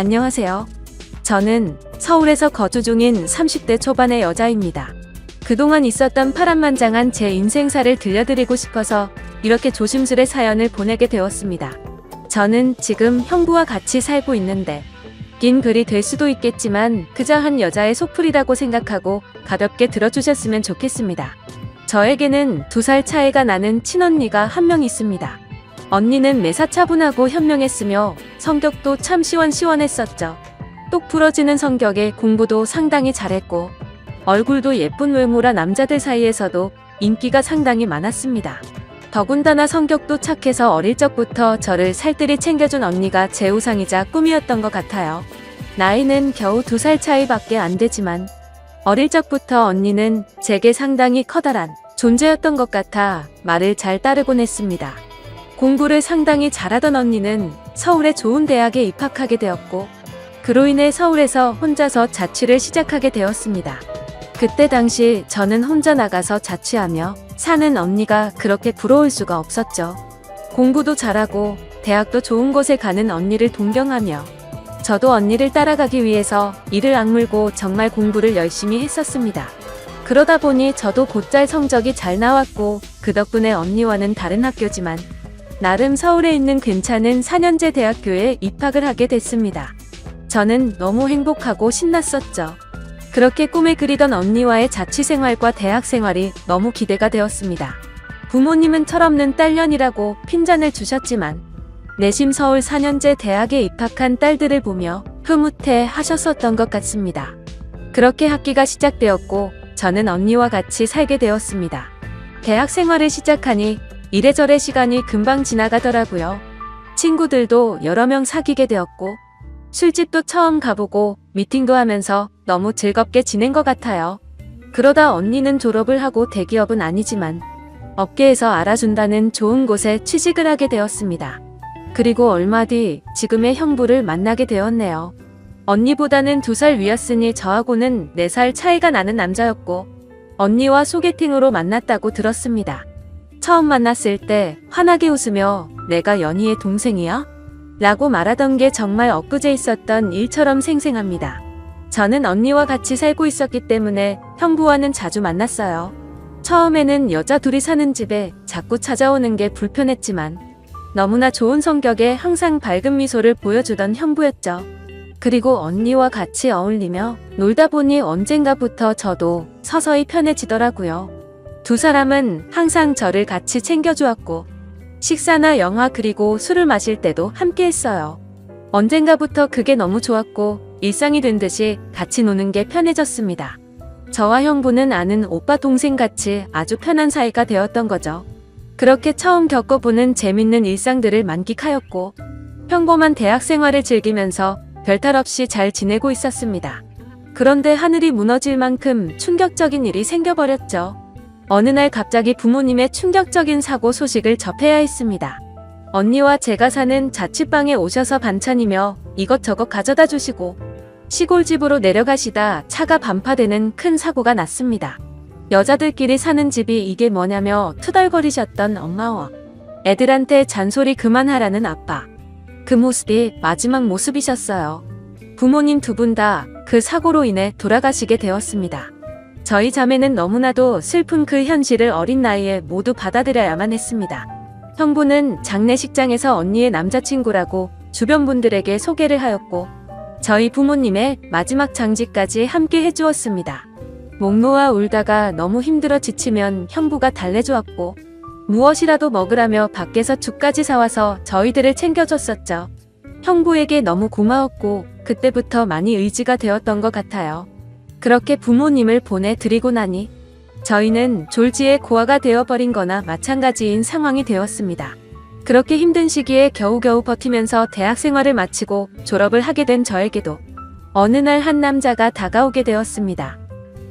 안녕하세요. 저는 서울에서 거주 중인 30대 초반의 여자입니다. 그동안 있었던 파란만장한 제 인생사를 들려드리고 싶어서 이렇게 조심스레 사연을 보내게 되었습니다. 저는 지금 형부와 같이 살고 있는데 긴 글이 될 수도 있겠지만 그저 한 여자의 속풀이라고 생각하고 가볍게 들어주셨으면 좋겠습니다. 저에게는 두 살 차이가 나는 친언니가 한 명 있습니다. 언니는 매사 차분하고 현명했으며 성격도 참 시원시원했었죠. 똑 부러지는 성격에 공부도 상당히 잘했고 얼굴도 예쁜 외모라 남자들 사이에서도 인기가 상당히 많았습니다. 더군다나 성격도 착해서 어릴 적부터 저를 살뜰히 챙겨준 언니가 제 우상이자 꿈이었던 것 같아요. 나이는 겨우 두 살 차이밖에 안 되지만 어릴 적부터 언니는 제게 상당히 커다란 존재였던 것 같아 말을 잘 따르곤 했습니다. 공부를 상당히 잘하던 언니는 서울의 좋은 대학에 입학하게 되었고 그로 인해 서울에서 혼자서 자취를 시작하게 되었습니다. 그때 당시 저는 혼자 나가서 자취하며 사는 언니가 그렇게 부러울 수가 없었죠. 공부도 잘하고 대학도 좋은 곳에 가는 언니를 동경하며 저도 언니를 따라가기 위해서 이를 악물고 정말 공부를 열심히 했었습니다. 그러다 보니 저도 곧잘 성적이 잘 나왔고 그 덕분에 언니와는 다른 학교지만 나름 서울에 있는 괜찮은 4년제 대학교에 입학을 하게 됐습니다. 저는 너무 행복하고 신났었죠. 그렇게 꿈에 그리던 언니와의 자취 생활과 대학 생활이 너무 기대가 되었습니다. 부모님은 철없는 딸년이라고 핀잔을 주셨지만 내심 서울 4년제 대학에 입학한 딸들을 보며 흐뭇해 하셨었던 것 같습니다. 그렇게 학기가 시작되었고 저는 언니와 같이 살게 되었습니다. 대학 생활을 시작하니 이래저래 시간이 금방 지나가더라고요. 친구들도 여러 명 사귀게 되었고 술집도 처음 가보고 미팅도 하면서 너무 즐겁게 지낸 것 같아요. 그러다 언니는 졸업을 하고 대기업은 아니지만 업계에서 알아준다는 좋은 곳에 취직을 하게 되었습니다. 그리고 얼마 뒤 지금의 형부를 만나게 되었네요. 언니보다는 두 살 위였으니 저하고는 네 살 차이가 나는 남자였고 언니와 소개팅으로 만났다고 들었습니다. 처음 만났을 때 환하게 웃으며 내가 연희의 동생이야? 라고 말하던 게 정말 엊그제 있었던 일처럼 생생합니다. 저는 언니와 같이 살고 있었기 때문에 형부와는 자주 만났어요. 처음에는 여자 둘이 사는 집에 자꾸 찾아오는 게 불편했지만 너무나 좋은 성격에 항상 밝은 미소를 보여주던 형부였죠. 그리고 언니와 같이 어울리며 놀다 보니 언젠가부터 저도 서서히 편해지더라고요. 두 사람은 항상 저를 같이 챙겨주었고 식사나 영화 그리고 술을 마실 때도 함께 했어요. 언젠가부터 그게 너무 좋았고 일상이 된 듯이 같이 노는 게 편해졌습니다. 저와 형부는 아는 오빠 동생 같이 아주 편한 사이가 되었던 거죠. 그렇게 처음 겪어보는 재밌는 일상들을 만끽하였고 평범한 대학 생활을 즐기면서 별탈 없이 잘 지내고 있었습니다. 그런데 하늘이 무너질 만큼 충격적인 일이 생겨버렸죠. 어느 날 갑자기 부모님의 충격적인 사고 소식을 접해야 했습니다. 언니와 제가 사는 자취방에 오셔서 반찬이며 이것저것 가져다 주시고 시골집으로 내려가시다 차가 반파되는 큰 사고가 났습니다. 여자들끼리 사는 집이 이게 뭐냐며 투덜거리셨던 엄마와 애들한테 잔소리 그만하라는 아빠. 그 모습이 마지막 모습이셨어요. 부모님 두 분 다 그 사고로 인해 돌아가시게 되었습니다. 저희 자매는 너무나도 슬픈 그 현실을 어린 나이에 모두 받아들여야만 했습니다. 형부는 장례식장에서 언니의 남자친구라고 주변 분들에게 소개를 하였고 저희 부모님의 마지막 장지까지 함께 해주었습니다. 목 놓아 울다가 너무 힘들어 지치면 형부가 달래주었고 무엇이라도 먹으라며 밖에서 죽까지 사와서 저희들을 챙겨줬었죠. 형부에게 너무 고마웠고 그때부터 많이 의지가 되었던 것 같아요. 그렇게 부모님을 보내드리고 나니 저희는 졸지에 고아가 되어버린 거나 마찬가지인 상황이 되었습니다. 그렇게 힘든 시기에 겨우겨우 버티면서 대학 생활을 마치고 졸업을 하게 된 저에게도 어느 날 한 남자가 다가오게 되었습니다.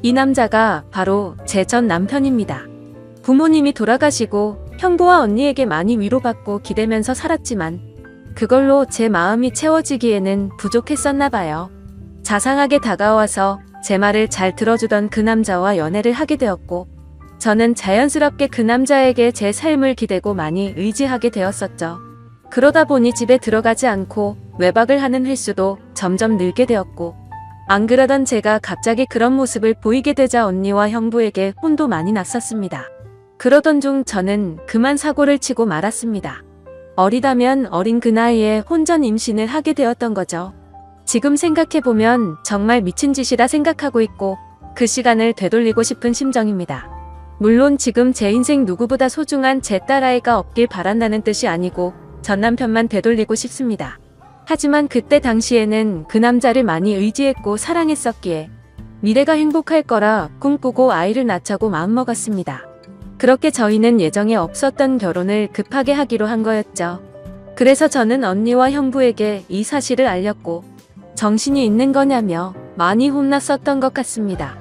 이 남자가 바로 제 전 남편입니다. 부모님이 돌아가시고 형부와 언니에게 많이 위로받고 기대면서 살았지만 그걸로 제 마음이 채워지기에는 부족했었나 봐요. 자상하게 다가와서 제 말을 잘 들어주던 그 남자와 연애를 하게 되었고 저는 자연스럽게 그 남자에게 제 삶을 기대고 많이 의지하게 되었었죠. 그러다 보니 집에 들어가지 않고 외박을 하는 횟수도 점점 늘게 되었고 안 그러던 제가 갑자기 그런 모습을 보이게 되자 언니와 형부에게 혼도 많이 났었습니다. 그러던 중 저는 그만 사고를 치고 말았습니다. 어리다면 어린 그 나이에 혼전 임신을 하게 되었던 거죠. 지금 생각해보면 정말 미친 짓이라 생각하고 있고 그 시간을 되돌리고 싶은 심정입니다. 물론 지금 제 인생 누구보다 소중한 제 딸아이가 없길 바란다는 뜻이 아니고 전 남편만 되돌리고 싶습니다. 하지만 그때 당시에는 그 남자를 많이 의지했고 사랑했었기에 미래가 행복할 거라 꿈꾸고 아이를 낳자고 마음먹었습니다. 그렇게 저희는 예정에 없었던 결혼을 급하게 하기로 한 거였죠. 그래서 저는 언니와 형부에게 이 사실을 알렸고 정신이 있는 거냐며 많이 혼났었던 것 같습니다.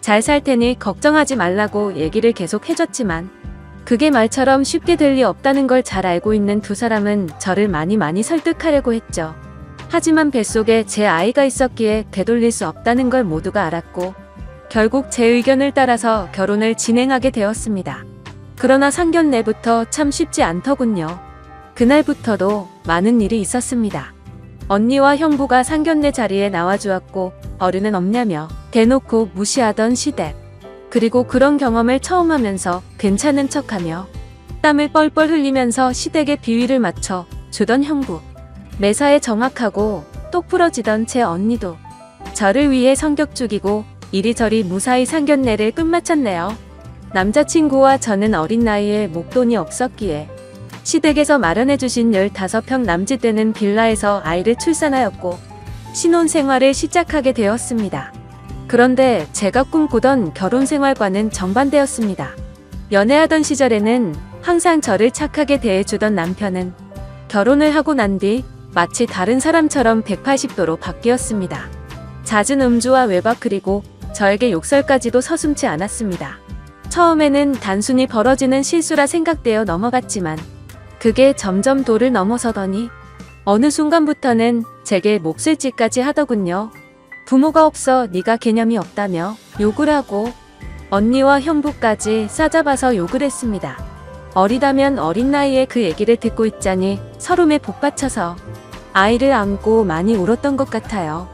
잘 살 테니 걱정하지 말라고 얘기를 계속 해줬지만 그게 말처럼 쉽게 될 리 없다는 걸 잘 알고 있는 두 사람은 저를 많이 많이 설득하려고 했죠. 하지만 뱃속에 제 아이가 있었기에 되돌릴 수 없다는 걸 모두가 알았고 결국 제 의견을 따라서 결혼을 진행하게 되었습니다. 그러나 상견례부터 참 쉽지 않더군요. 그날부터도 많은 일이 있었습니다. 언니와 형부가 상견례 자리에 나와주었고 어른은 없냐며 대놓고 무시하던 시댁. 그리고 그런 경험을 처음 하면서 괜찮은 척하며 땀을 뻘뻘 흘리면서 시댁의 비위를 맞춰 주던 형부. 매사에 정확하고 똑 부러지던 제 언니도 저를 위해 성격 죽이고 이리저리 무사히 상견례를 끝마쳤네요. 남자친구와 저는 어린 나이에 목돈이 없었기에 시댁에서 마련해주신 15평 남짓되는 빌라에서 아이를 출산하였고 신혼 생활을 시작하게 되었습니다. 그런데 제가 꿈꾸던 결혼 생활과는 정반대였습니다. 연애하던 시절에는 항상 저를 착하게 대해주던 남편은 결혼을 하고 난 뒤 마치 다른 사람처럼 180도로 바뀌었습니다. 잦은 음주와 외박 그리고 저에게 욕설까지도 서슴지 않았습니다. 처음에는 단순히 벌어지는 실수라 생각되어 넘어갔지만 그게 점점 도를 넘어서더니 어느 순간부터는 제게 몹쓸 짓까지 하더군요. 부모가 없어 네가 개념이 없다며 욕을 하고 언니와 형부까지 싸잡아서 욕을 했습니다. 어리다면 어린 나이에 그 얘기를 듣고 있자니 서름에 복받쳐서 아이를 안고 많이 울었던 것 같아요.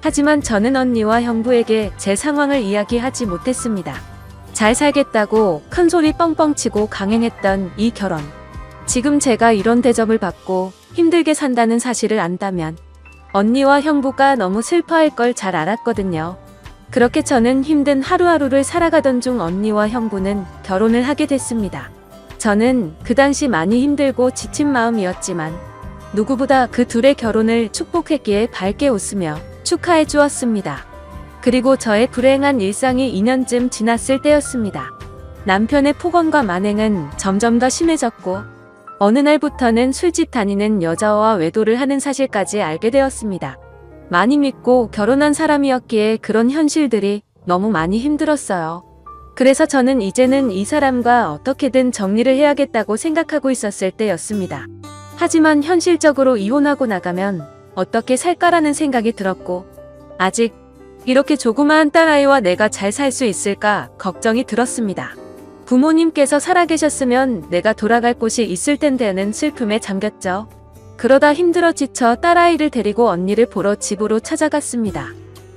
하지만 저는 언니와 형부에게 제 상황을 이야기하지 못했습니다. 잘 살겠다고 큰 소리 뻥뻥 치고 강행했던 이 결혼. 지금 제가 이런 대접을 받고 힘들게 산다는 사실을 안다면 언니와 형부가 너무 슬퍼할 걸 잘 알았거든요. 그렇게 저는 힘든 하루하루를 살아가던 중 언니와 형부는 결혼을 하게 됐습니다. 저는 그 당시 많이 힘들고 지친 마음이었지만 누구보다 그 둘의 결혼을 축복했기에 밝게 웃으며 축하해 주었습니다. 그리고 저의 불행한 일상이 2년쯤 지났을 때였습니다. 남편의 폭언과 만행은 점점 더 심해졌고 어느 날부터는 술집 다니는 여자와 외도를 하는 사실까지 알게 되었습니다. 많이 믿고 결혼한 사람이었기에 그런 현실들이 너무 많이 힘들었어요. 그래서 저는 이제는 이 사람과 어떻게든 정리를 해야겠다고 생각하고 있었을 때였습니다. 하지만 현실적으로 이혼하고 나가면 어떻게 살까라는 생각이 들었고, 아직 이렇게 조그마한 딸아이와 내가 잘 살 수 있을까 걱정이 들었습니다. 부모님께서 살아계셨으면 내가 돌아갈 곳이 있을 텐데는 슬픔에 잠겼죠. 그러다 힘들어 지쳐 딸아이를 데리고 언니를 보러 집으로 찾아갔습니다.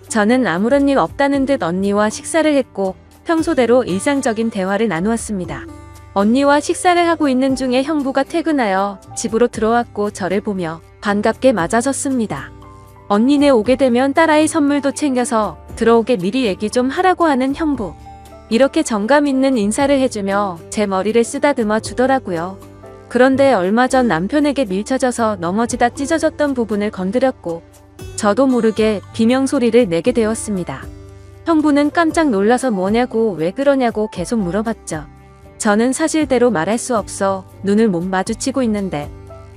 저는 아무런 일 없다는 듯 언니와 식사를 했고 평소대로 일상적인 대화를 나누었습니다. 언니와 식사를 하고 있는 중에 형부가 퇴근하여 집으로 들어왔고 저를 보며 반갑게 맞아줬습니다. 언니네 오게 되면 딸아이 선물도 챙겨서 들어오게 미리 얘기 좀 하라고 하는 형부. 이렇게 정감 있는 인사를 해주며 제 머리를 쓰다듬어 주더라고요. 그런데 얼마 전 남편에게 밀쳐져서 넘어지다 찢어졌던 부분을 건드렸고 저도 모르게 비명 소리를 내게 되었습니다. 형부는 깜짝 놀라서 뭐냐고 왜 그러냐고 계속 물어봤죠. 저는 사실대로 말할 수 없어 눈을 못 마주치고 있는데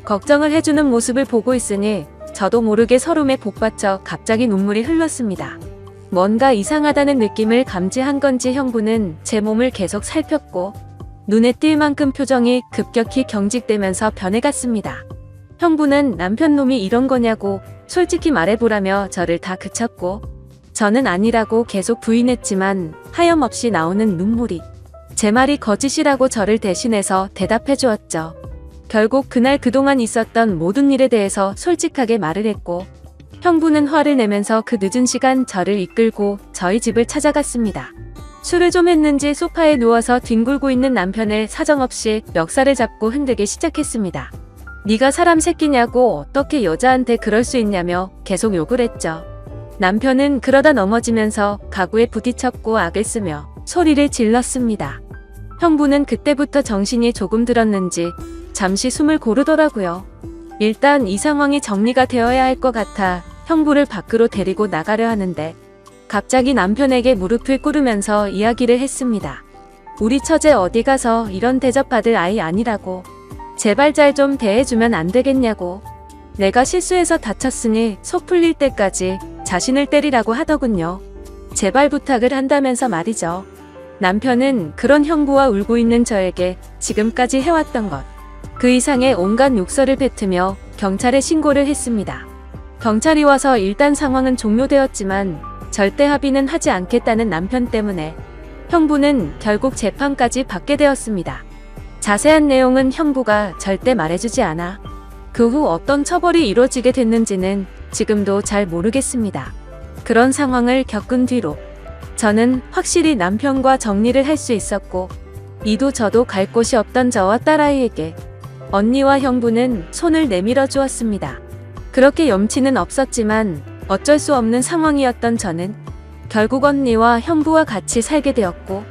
걱정을 해주는 모습을 보고 있으니 저도 모르게 서름에 복받쳐 갑자기 눈물이 흘렀습니다. 뭔가 이상하다는 느낌을 감지한 건지 형부는 제 몸을 계속 살폈고 눈에 띌 만큼 표정이 급격히 경직되면서 변해갔습니다. 형부는 남편 놈이 이런 거냐고 솔직히 말해보라며 저를 다 그쳤고 저는 아니라고 계속 부인했지만 하염없이 나오는 눈물이 제 말이 거짓이라고 저를 대신해서 대답해 주었죠. 결국 그날 그동안 있었던 모든 일에 대해서 솔직하게 말을 했고 형부는 화를 내면서 그 늦은 시간 저를 이끌고 저희 집을 찾아갔습니다. 술을 좀 했는지 소파에 누워서 뒹굴고 있는 남편을 사정없이 멱살을 잡고 흔들기 시작했습니다. 네가 사람 새끼냐고 어떻게 여자한테 그럴 수 있냐며 계속 욕을 했죠. 남편은 그러다 넘어지면서 가구에 부딪혔고 악을 쓰며 소리를 질렀습니다. 형부는 그때부터 정신이 조금 들었는지 잠시 숨을 고르더라고요. 일단 이 상황이 정리가 되어야 할 것 같아 형부를 밖으로 데리고 나가려 하는데 갑자기 남편에게 무릎을 꿇으면서 이야기를 했습니다. 우리 처제 어디 가서 이런 대접받을 아이 아니라고. 제발 잘 좀 대해주면 안 되겠냐고. 내가 실수해서 다쳤으니 속 풀릴 때까지 자신을 때리라고 하더군요. 제발 부탁을 한다면서 말이죠. 남편은 그런 형부와 울고 있는 저에게 지금까지 해왔던 것, 그 이상의 온갖 욕설을 뱉으며 경찰에 신고를 했습니다. 경찰이 와서 일단 상황은 종료되었지만 절대 합의는 하지 않겠다는 남편 때문에 형부는 결국 재판까지 받게 되었습니다. 자세한 내용은 형부가 절대 말해주지 않아 그 후 어떤 처벌이 이루어지게 됐는지는 지금도 잘 모르겠습니다. 그런 상황을 겪은 뒤로 저는 확실히 남편과 정리를 할 수 있었고 이도 저도 갈 곳이 없던 저와 딸아이에게 언니와 형부는 손을 내밀어 주었습니다. 그렇게 염치는 없었지만 어쩔 수 없는 상황이었던 저는 결국 언니와 형부와 같이 살게 되었고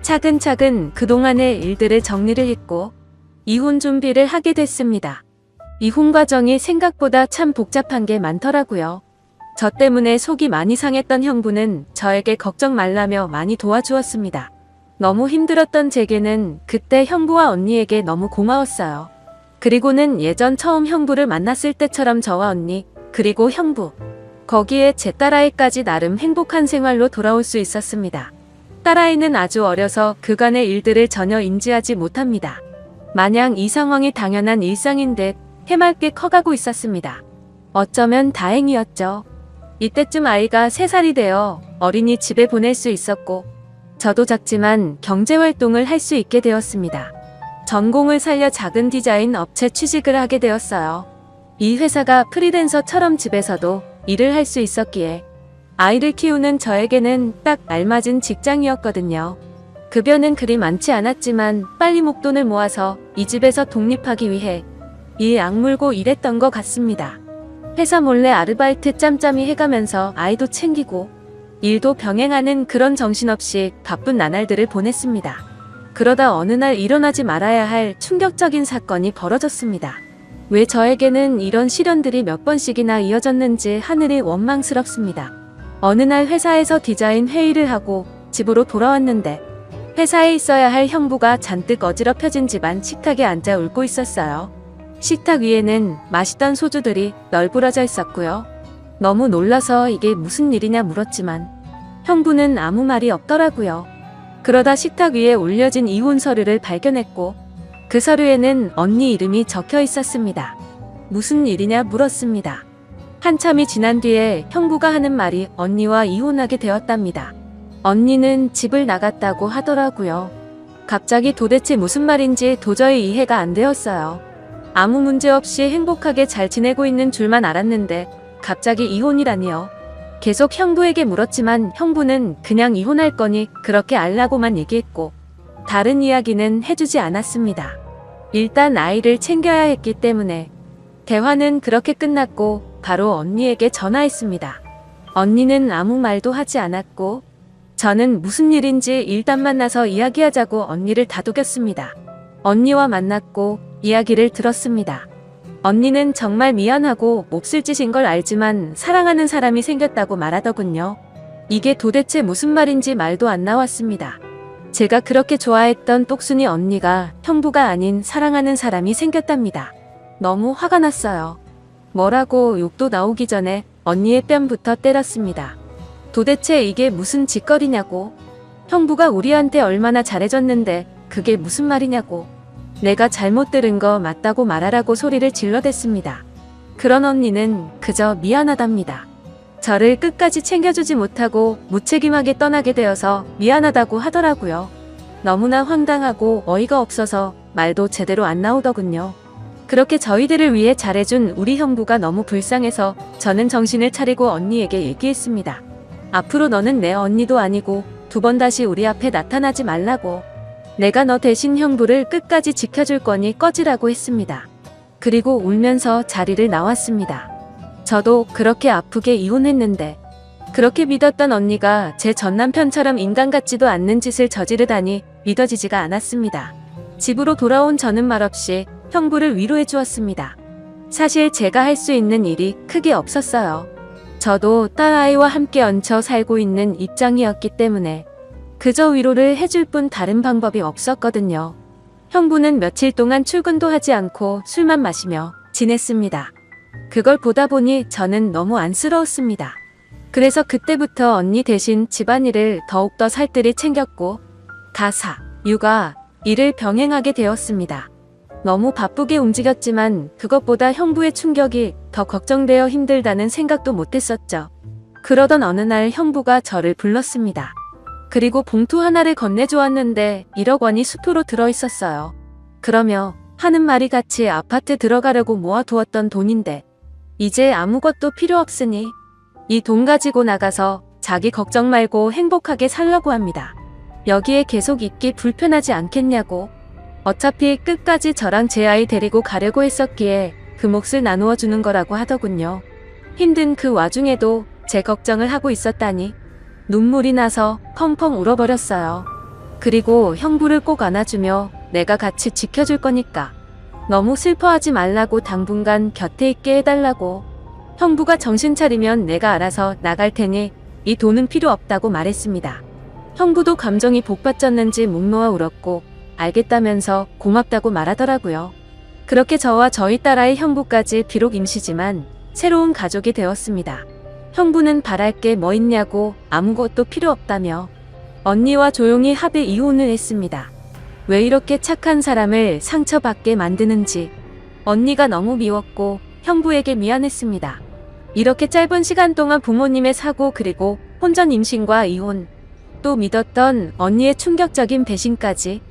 차근차근 그동안의 일들을 정리를 했고 이혼 준비를 하게 됐습니다. 이혼 과정이 생각보다 참 복잡한 게 많더라고요. 저 때문에 속이 많이 상했던 형부는 저에게 걱정 말라며 많이 도와주었습니다. 너무 힘들었던 제게는 그때 형부와 언니에게 너무 고마웠어요. 그리고는 예전 처음 형부를 만났을 때처럼 저와 언니, 그리고 형부, 거기에 제 딸아이까지 나름 행복한 생활로 돌아올 수 있었습니다. 딸아이는 아주 어려서 그간의 일들을 전혀 인지하지 못합니다. 마냥 이 상황이 당연한 일상인 듯 해맑게 커가고 있었습니다. 어쩌면 다행이었죠. 이때쯤 아이가 3살이 되어 어린이 집에 보낼 수 있었고, 저도 작지만 경제활동을 할 수 있게 되었습니다. 전공을 살려 작은 디자인 업체 취직을 하게 되었어요. 이 회사가 프리랜서처럼 집에서도 일을 할 수 있었기에 아이를 키우는 저에게는 딱 알맞은 직장이었거든요. 급여는 그리 많지 않았지만 빨리 목돈을 모아서 이 집에서 독립하기 위해 이 악물고 일했던 것 같습니다. 회사 몰래 아르바이트 짬짬이 해가면서 아이도 챙기고 일도 병행하는 그런 정신없이 바쁜 나날들을 보냈습니다. 그러다 어느 날 일어나지 말아야 할 충격적인 사건이 벌어졌습니다. 왜 저에게는 이런 시련들이 몇 번씩이나 이어졌는지 하늘이 원망스럽습니다. 어느 날 회사에서 디자인 회의를 하고 집으로 돌아왔는데 회사에 있어야 할 형부가 잔뜩 어지럽혀진 집안 식탁에 앉아 울고 있었어요. 식탁 위에는 맛있던 소주들이 널브러져 있었고요. 너무 놀라서 이게 무슨 일이냐 물었지만 형부는 아무 말이 없더라고요. 그러다 식탁 위에 올려진 이혼 서류를 발견했고 그 서류에는 언니 이름이 적혀 있었습니다. 무슨 일이냐 물었습니다. 한참이 지난 뒤에 형부가 하는 말이 언니와 이혼하게 되었답니다. 언니는 집을 나갔다고 하더라고요. 갑자기 도대체 무슨 말인지 도저히 이해가 안 되었어요. 아무 문제 없이 행복하게 잘 지내고 있는 줄만 알았는데 갑자기 이혼이라니요. 계속 형부에게 물었지만 형부는 그냥 이혼할 거니 그렇게 알라고만 얘기했고 다른 이야기는 해주지 않았습니다. 일단 아이를 챙겨야 했기 때문에 대화는 그렇게 끝났고 바로 언니에게 전화했습니다. 언니는 아무 말도 하지 않았고 저는 무슨 일인지 일단 만나서 이야기하자고 언니를 다독였습니다. 언니와 만났고 이야기를 들었습니다. 언니는 정말 미안하고 몹쓸 짓인 걸 알지만 사랑하는 사람이 생겼다고 말하더군요. 이게 도대체 무슨 말인지 말도 안 나왔습니다. 제가 그렇게 좋아했던 똑순이 언니가 형부가 아닌 사랑하는 사람이 생겼답니다. 너무 화가 났어요. 뭐라고 욕도 나오기 전에 언니의 뺨부터 때렸습니다. 도대체 이게 무슨 짓거리냐고. 형부가 우리한테 얼마나 잘해줬는데 그게 무슨 말이냐고. 내가 잘못 들은 거 맞다고 말하라고 소리를 질러댔습니다. 그런 언니는 그저 미안하답니다. 저를 끝까지 챙겨주지 못하고 무책임하게 떠나게 되어서 미안하다고 하더라고요. 너무나 황당하고 어이가 없어서 말도 제대로 안 나오더군요. 그렇게 저희들을 위해 잘해준 우리 형부가 너무 불쌍해서 저는 정신을 차리고 언니에게 얘기했습니다. 앞으로 너는 내 언니도 아니고 두 번 다시 우리 앞에 나타나지 말라고. 내가 너 대신 형부를 끝까지 지켜줄 거니 꺼지라고 했습니다. 그리고 울면서 자리를 나왔습니다. 저도 그렇게 아프게 이혼했는데 그렇게 믿었던 언니가 제 전 남편처럼 인간 같지도 않는 짓을 저지르다니 믿어지지가 않았습니다. 집으로 돌아온 저는 말없이 형부를 위로해 주었습니다. 사실 제가 할 수 있는 일이 크게 없었어요. 저도 딸아이와 함께 얹혀 살고 있는 입장이었기 때문에 그저 위로를 해줄 뿐 다른 방법이 없었거든요. 형부는 며칠 동안 출근도 하지 않고 술만 마시며 지냈습니다. 그걸 보다 보니 저는 너무 안쓰러웠습니다. 그래서 그때부터 언니 대신 집안일을 더욱더 살뜰히 챙겼고 가사, 육아, 일을 병행하게 되었습니다. 너무 바쁘게 움직였지만 그것보다 형부의 충격이 더 걱정되어 힘들다는 생각도 못했었죠. 그러던 어느 날 형부가 저를 불렀습니다. 그리고 봉투 하나를 건네주었는데 1억 원이 수표로 들어있었어요. 그러며 하는 말이 같이 아파트 들어가려고 모아두었던 돈인데 이제 아무것도 필요 없으니 이 돈 가지고 나가서 자기 걱정 말고 행복하게 살려고 합니다. 여기에 계속 있기 불편하지 않겠냐고. 어차피 끝까지 저랑 제 아이 데리고 가려고 했었기에 그 몫을 나누어 주는 거라고 하더군요. 힘든 그 와중에도 제 걱정을 하고 있었다니 눈물이 나서 펑펑 울어버렸어요. 그리고 형부를 꼭 안아주며 내가 같이 지켜줄 거니까 너무 슬퍼하지 말라고 당분간 곁에 있게 해달라고 형부가 정신 차리면 내가 알아서 나갈 테니 이 돈은 필요 없다고 말했습니다. 형부도 감정이 복받쳤는지 목 놓아 울었고 알겠다면서 고맙다고 말하더라고요. 그렇게 저와 저희 딸아이 형부까지 비록 임시지만 새로운 가족이 되었습니다. 형부는 바랄 게 뭐 있냐고 아무것도 필요 없다며 언니와 조용히 합의 이혼을 했습니다. 왜 이렇게 착한 사람을 상처받게 만드는지 언니가 너무 미웠고 형부에게 미안했습니다. 이렇게 짧은 시간 동안 부모님의 사고 그리고 혼전 임신과 이혼 또 믿었던 언니의 충격적인 배신까지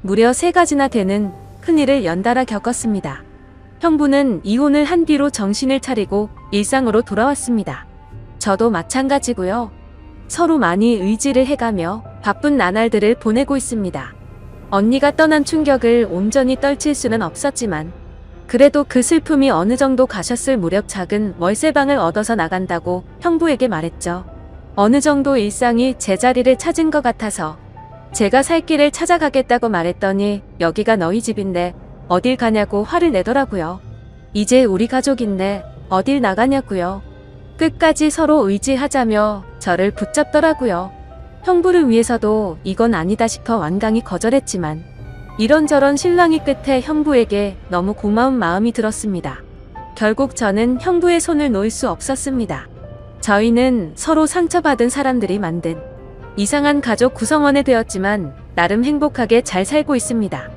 무려 세 가지나 되는 큰일을 연달아 겪었습니다. 형부는 이혼을 한 뒤로 정신을 차리고 일상으로 돌아왔습니다. 저도 마찬가지고요. 서로 많이 의지를 해가며 바쁜 나날들을 보내고 있습니다. 언니가 떠난 충격을 온전히 떨칠 수는 없었지만 그래도 그 슬픔이 어느 정도 가셨을 무렵 작은 월세방을 얻어서 나간다고 형부에게 말했죠. 어느 정도 일상이 제자리를 찾은 것 같아서 제가 살 길을 찾아가겠다고 말했더니 여기가 너희 집인데 어딜 가냐고 화를 내더라고요. 이제 우리 가족인데 어딜 나가냐고요. 끝까지 서로 의지하자며 저를 붙잡더라고요. 형부를 위해서도 이건 아니다 싶어 완강히 거절했지만 이런저런 신랑이 끝에 형부에게 너무 고마운 마음이 들었습니다. 결국 저는 형부의 손을 놓을 수 없었습니다. 저희는 서로 상처받은 사람들이 만든 이상한 가족 구성원이 되었지만 나름 행복하게 잘 살고 있습니다.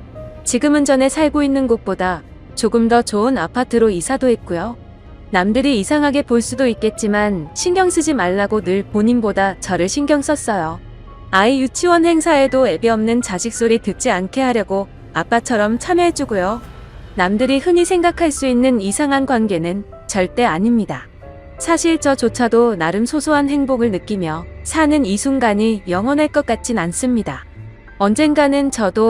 지금은 전에 살고 있는 곳보다 조금 더 좋은 아파트로 이사도 했고요. 남들이 이상하게 볼 수도 있겠지만 신경 쓰지 말라고 늘 본인보다 저를 신경 썼어요. 아이 유치원 행사에도 애비 없는 자식 소리 듣지 않게 하려고 아빠처럼 참여해주고요. 남들이 흔히 생각할 수 있는 이상한 관계는 절대 아닙니다. 사실 저조차도 나름 소소한 행복을 느끼며 사는 이 순간이 영원할 것 같진 않습니다. 언젠가는 저도